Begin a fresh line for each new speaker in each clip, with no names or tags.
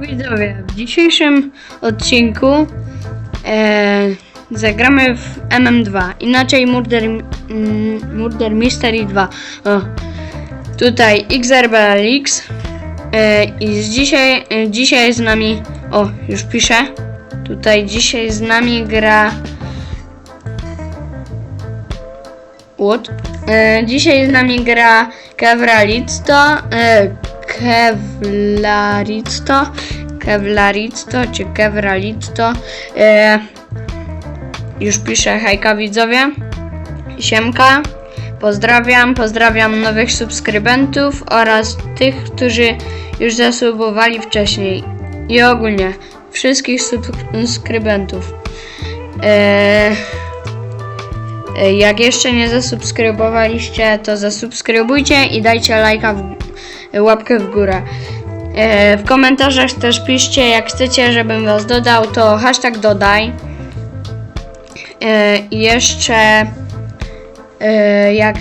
Widzowie, w dzisiejszym odcinku e, zagramy w MM2, inaczej Murder, Murder Mystery 2. O, tutaj XRBLX e, i z dzisiaj, e, dzisiaj z nami, o już piszę, tutaj dzisiaj z nami gra What? E, dzisiaj z nami gra Kevralitsto, e, Kevlaritsto, Kevlaritsto czy Kevralitsto. E, już piszę hejka widzowie. Siemka. Pozdrawiam, pozdrawiam nowych subskrybentów oraz tych, którzy już zasubowali wcześniej. I ogólnie wszystkich subskrybentów. E, jak jeszcze nie zasubskrybowaliście, to zasubskrybujcie i dajcie lajka, w, łapkę w górę. E, W komentarzach też piszcie, jak chcecie, żebym was dodał, to hashtag dodaj. E, I jeszcze jak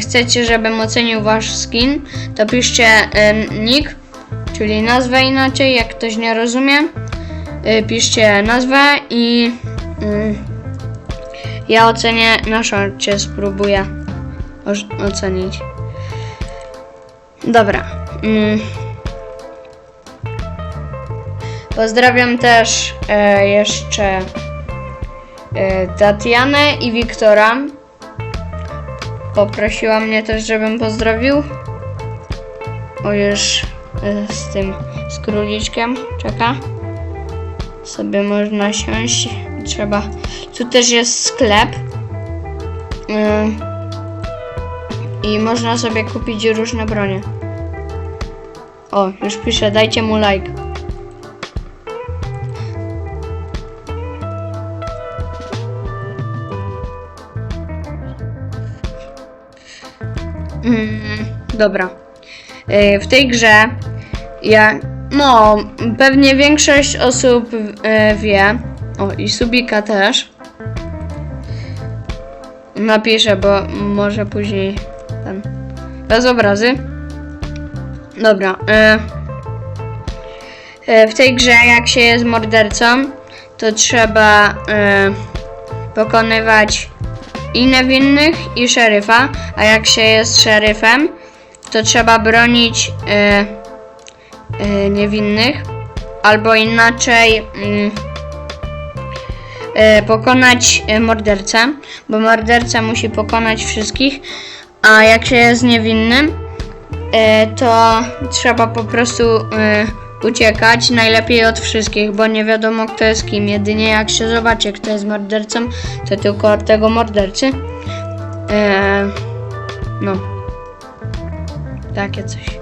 chcecie, żebym ocenił wasz skin, to piszcie nick, czyli nazwę inaczej, jak ktoś nie rozumie. Piszcie nazwę i mm, ja ocenię na szorcie, spróbuję ocenić. Dobra. Mm. Pozdrawiam też e, jeszcze e, Tatianę i Wiktora. Poprosiła mnie też, żebym pozdrowił. O już e, z tym, z króliczkiem czeka. Sobie można siąść. Trzeba. Tu też jest sklep. Ym, I można sobie kupić różne bronie. O, już piszę, dajcie mu like. Mm, dobra. Y, W tej grze ja. No, pewnie większość osób e, wie. O, i Subika też. Napiszę, bo może później ten. Bez obrazy. Dobra. E, e, w tej grze, jak się jest mordercą, to trzeba e, pokonywać i niewinnych, i szeryfa. A jak się jest szeryfem, to trzeba bronić e, e, niewinnych. Albo inaczej. Mm, e, pokonać e, mordercę, bo morderca musi pokonać wszystkich, a jak się jest niewinnym, e, to trzeba po prostu e, uciekać najlepiej od wszystkich, bo nie wiadomo kto jest kim. Jedynie jak się zobaczy kto jest mordercą, to tylko od tego mordercy. E, no. Takie coś.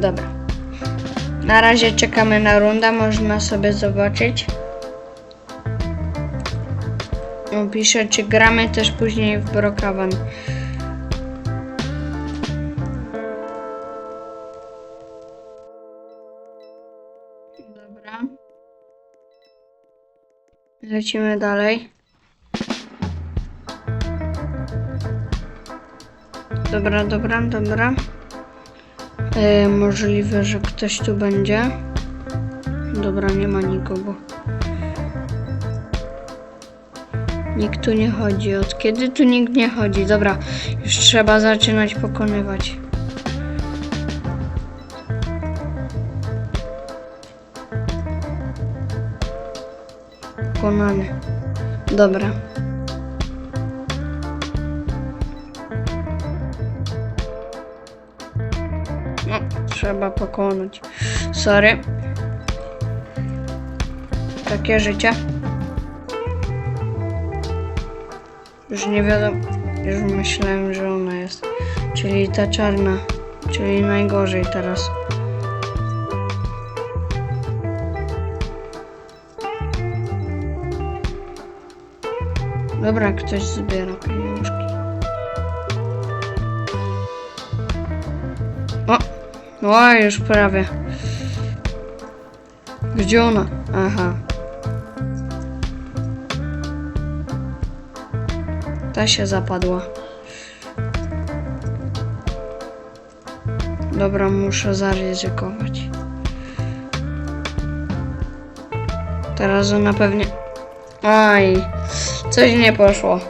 Dobra. Na razie czekamy na rundę, można sobie zobaczyć. Piszę, czy gramy też później w Brokawan. Dobra. Lecimy dalej. Dobra, dobra, dobra. E, możliwe, że ktoś tu będzie. Dobra, nie ma nikogo. Nikt tu nie chodzi. Od kiedy tu nikt nie chodzi? Dobra, już trzeba zaczynać pokonywać. Pokonany. Dobra. No, trzeba pokonać. Sorry. Takie życie. Już nie wiadomo. Już myślałem, że ona jest. Czyli ta czarna. Czyli najgorzej teraz. Dobra, ktoś zbiera pieniążki. O! O, już prawie. Gdzie ona? Aha. Ta się zapadła. Dobra, muszę zaryzykować. Teraz ona pewnie... Aj, coś nie poszło.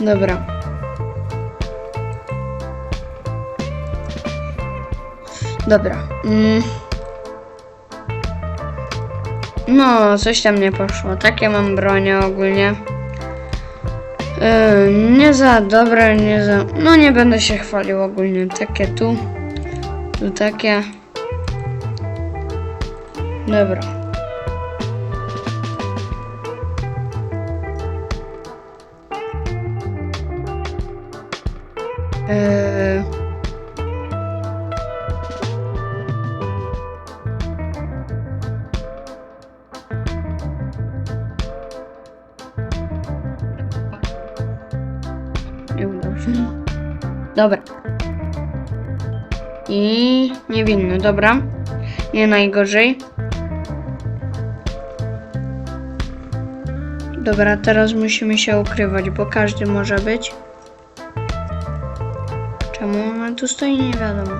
Dobra. Dobra. Mm. No, coś tam nie poszło. Takie mam bronie ogólnie. Yy, nie za dobre, nie za... No nie będę się chwalił ogólnie. Takie tu. Tu takie. Dobra. Yy... Dobra. I niewinny, dobra. Nie najgorzej. Dobra, teraz musimy się ukrywać, bo każdy może być. Czemu ona tu stoi, nie wiadomo.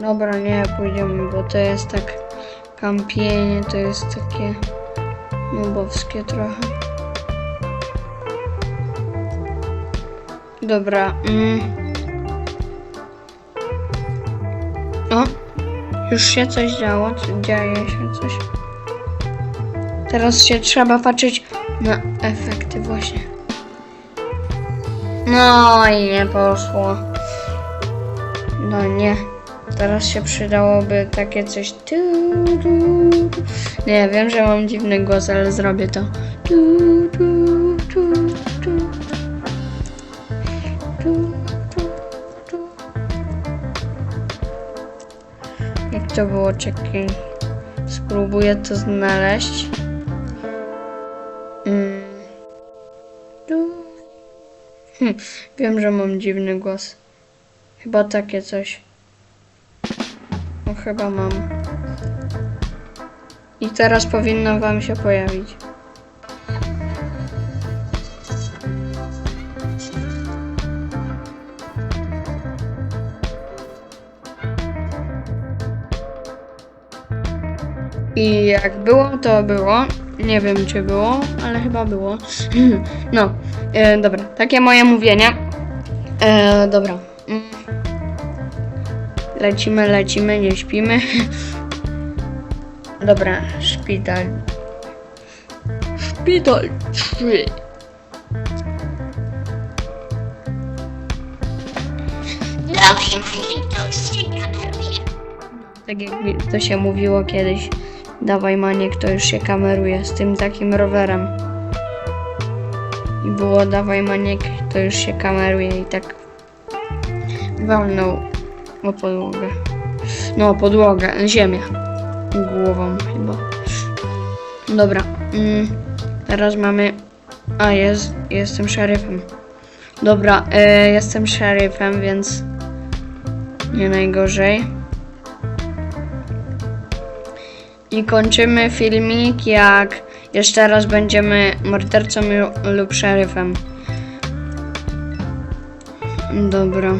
Dobra, nie pójdziemy, bo to jest tak kampienie, to jest takie nubowskie trochę. Dobra. Mm. O, już się coś działo, dzieje się coś. Teraz się trzeba patrzeć na efekty właśnie. No i nie poszło. No nie. Teraz się przydałoby takie coś. Nie, wiem, że mam dziwny głos, ale zrobię to. Jak to było? Czekaj. Spróbuję to znaleźć. Mm. Tu. Hm, wiem, że mam dziwny głos. Chyba takie coś. No chyba mam. I teraz powinno wam się pojawić. I jak było, to było. Nie wiem, czy było, ale chyba było. No, e, dobra, takie moje mówienie. E, dobra. Lecimy, lecimy, nie śpimy. Dobra, szpital. Szpital 3. Tak jak to się mówiło kiedyś. Dawaj Maniek, to już się kameruje z tym takim rowerem. I było dawaj Maniek, to już się kameruje i tak walnął o podłogę. No, podłogę, ziemię. Głową chyba. Dobra. Mm, teraz mamy... A, jest, jestem szeryfem. Dobra, e, jestem szeryfem, więc nie najgorzej. I kończymy filmik, jak jeszcze raz będziemy mordercą lu- lub szeryfem. Dobra.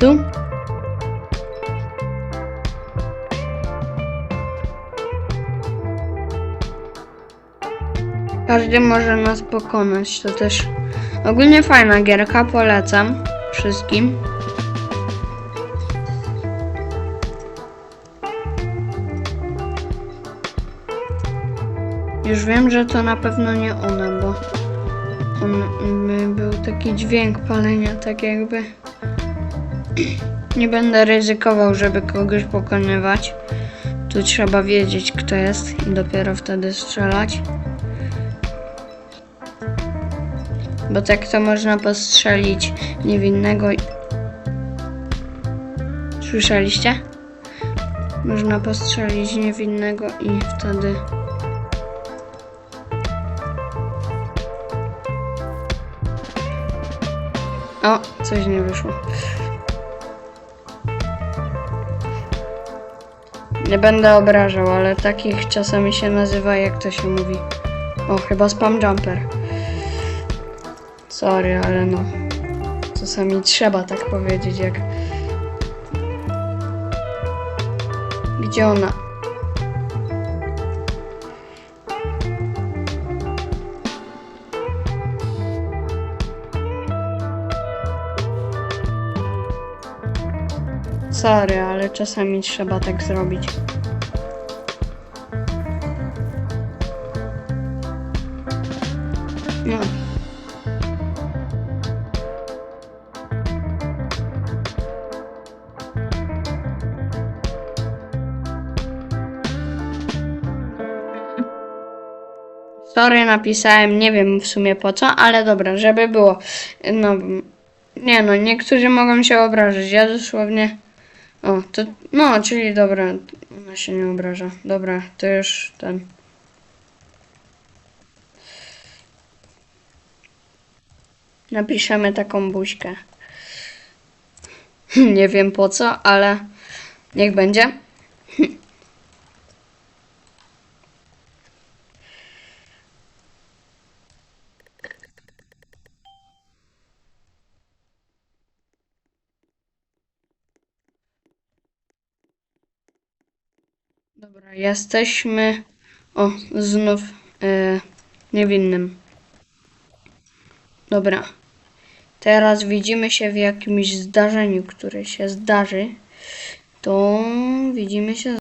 Tu? Każdy może nas pokonać, to też ogólnie fajna gierka, polecam wszystkim. Już wiem, że to na pewno nie ona, bo on by był taki dźwięk palenia, tak jakby. Nie będę ryzykował, żeby kogoś pokonywać. Tu trzeba wiedzieć, kto jest i dopiero wtedy strzelać. Bo tak to można postrzelić niewinnego. Słyszeliście? Można postrzelić niewinnego i wtedy. O, coś nie wyszło. Nie będę obrażał, ale takich czasami się nazywa, jak to się mówi. O, chyba spam jumper. Sorry, ale no. Czasami trzeba tak powiedzieć, jak. Gdzie ona? Sorry, ale czasami trzeba tak zrobić. No. Sorry, napisałem, nie wiem w sumie po co, ale dobra, żeby było. No, nie no, niektórzy mogą się obrażać, ja dosłownie... O, to, no, czyli dobra, ona się nie obraża. Dobra, to już ten... Napiszemy taką buźkę. Nie wiem po co, ale niech będzie. Dobra, jesteśmy. O, znów e, niewinnym. Dobra. Teraz widzimy się w jakimś zdarzeniu, które się zdarzy. To widzimy się